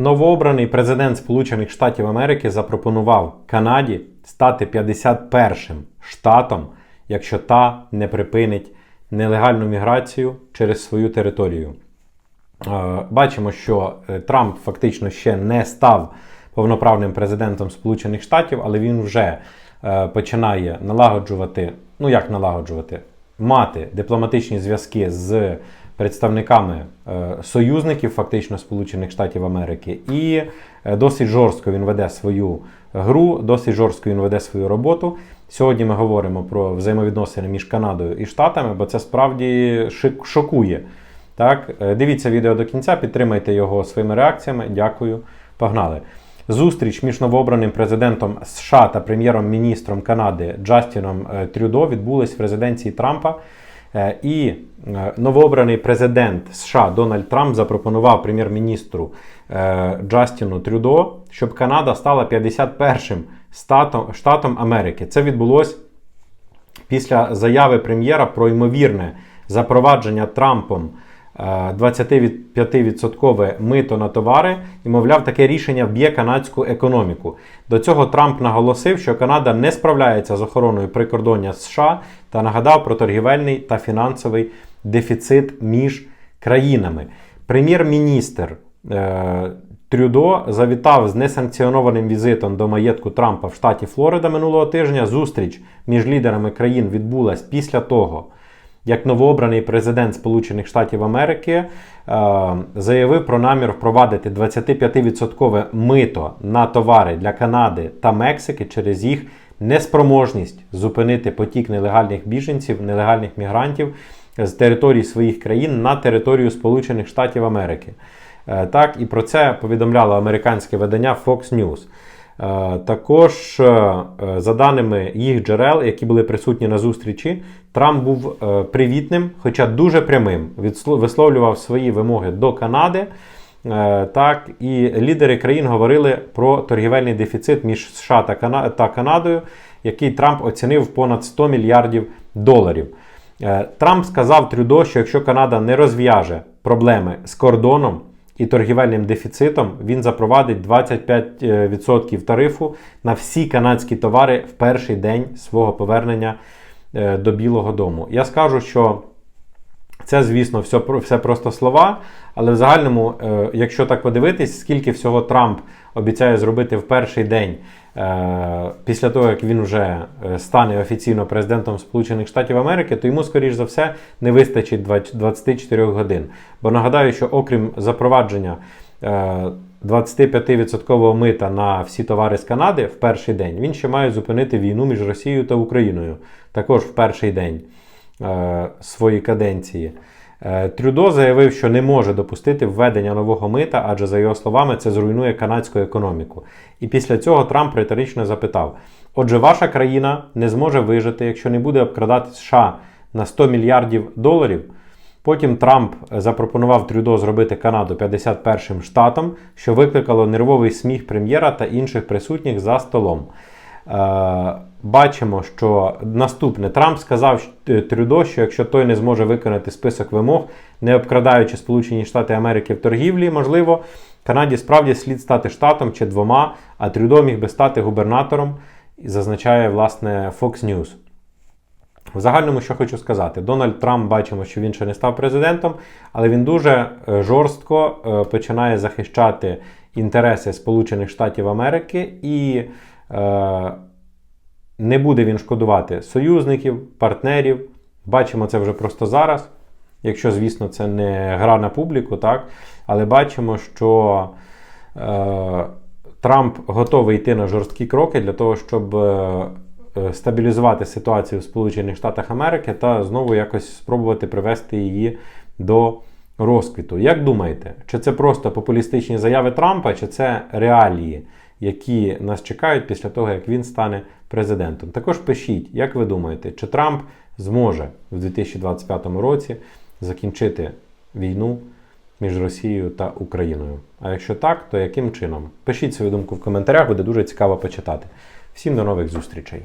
Новообраний президент Сполучених Штатів Америки запропонував Канаді стати 51-м штатом, якщо та не припинить нелегальну міграцію через свою територію. Е, Бачимо, що е, Трамп фактично ще не став повноправним президентом Сполучених Штатів, але він вже е, починає налагоджувати, ну як налагоджувати, мати дипломатичні зв'язки з представниками е, союзників, фактично Сполучених Штатів Америки, і е, досить жорстко він веде свою гру, досить жорстко він веде свою роботу. Сьогодні ми говоримо про взаємовідносини між Канадою і Штатами, бо це справді шокує. Так, Е, дивіться відео до кінця, підтримайте його своїми реакціями. Дякую. Погнали. Зустріч між новообраним президентом США та прем'єром-міністром Канади Джастіном Трюдо відбулась в резиденції Трампа. Е, І е, новообраний президент США Дональд Трамп запропонував прем'єр-міністру е, Джастіну Трюдо, щоб Канада стала 51-м штатом, штатом Америки. Це відбулося після заяви прем'єра про ймовірне запровадження Трампом 25% мито на товари, і, мовляв, таке рішення вб'є канадську економіку. До цього Трамп наголосив, що Канада не справляється з охороною прикордоння США та нагадав про торгівельний та фінансовий дефіцит між країнами. Прем'єр-міністр е, Трюдо завітав з несанкціонованим візитом до маєтку Трампа в штаті Флорида минулого тижня. Зустріч між лідерами країн відбулась після того, як новообраний президент Сполучених Штатів Америки е, заявив про намір впровадити 25% мито на товари для Канади та Мексики через їх неспроможність зупинити потік нелегальних біженців, нелегальних мігрантів з території своїх країн на територію Сполучених Штатів Америки. Е, Так, і про це повідомляло американське видання Fox News. Е, Також, е, е, за даними їх джерел, які були присутні на зустрічі, Трамп був привітним, хоча дуже прямим, висловлював свої вимоги до Канади. Так, і лідери країн говорили про торгівельний дефіцит між США та Кана- та Канадою, який Трамп оцінив понад 100 мільярдів доларів. Трамп сказав Трюдо, що якщо Канада не розв'яже проблеми з кордоном і торгівельним дефіцитом, він запровадить 25% тарифу на всі канадські товари в перший день свого повернення е, до Білого Дому. Я скажу, що це, звісно, все, все просто слова, але в загальному, е, якщо так подивитись, скільки всього Трамп обіцяє зробити в перший день е, після того, як він вже е, стане офіційно президентом Сполучених Штатів Америки, то йому, скоріш за все, не вистачить 20 24 годин. Бо нагадаю, що окрім запровадження е, 25% мита на всі товари з Канади в перший день, він ще має зупинити війну між Росією та Україною також в перший день е, своєї каденції. Е, Трюдо заявив, що не може допустити введення нового мита, адже, за його словами, це зруйнує канадську економіку. І після цього Трамп риторично запитав: Отже, ваша країна не зможе вижити, якщо не буде обкрадати США на 100 мільярдів доларів. Потім Трамп запропонував Трюдо зробити Канаду 51-м штатом, що викликало нервовий сміх прем'єра та інших присутніх за столом. Е, бачимо, що наступне Трамп сказав е, Трюдо, що якщо той не зможе виконати список вимог, не обкрадаючи Сполучені Штати Америки в торгівлі, можливо, Канаді справді слід стати штатом чи двома, а Трюдо міг би стати губернатором, зазначає власне Fox News. В загальному, що хочу сказати, Дональд Трамп бачимо, що він ще не став президентом, але він дуже е, жорстко починає захищати інтереси Сполучених Штатів Америки і не буде він шкодувати союзників, партнерів. Бачимо це вже просто зараз. Якщо, звісно, це не гра на публіку, так? Але бачимо, що е, Трамп готовий йти на жорсткі кроки для того, щоб е, е, стабілізувати ситуацію в Сполучених Штатах Америки та знову якось спробувати привести її до розквіту. Як думаєте, чи це просто популістичні заяви Трампа, чи це реалії, які нас чекають після того, як він стане президентом? Також пишіть, як ви думаєте, чи Трамп зможе в 2025 році закінчити війну між Росією та Україною? А якщо так, то яким чином? Пишіть свою думку в коментарях, буде дуже цікаво почитати. Всім до нових зустрічей!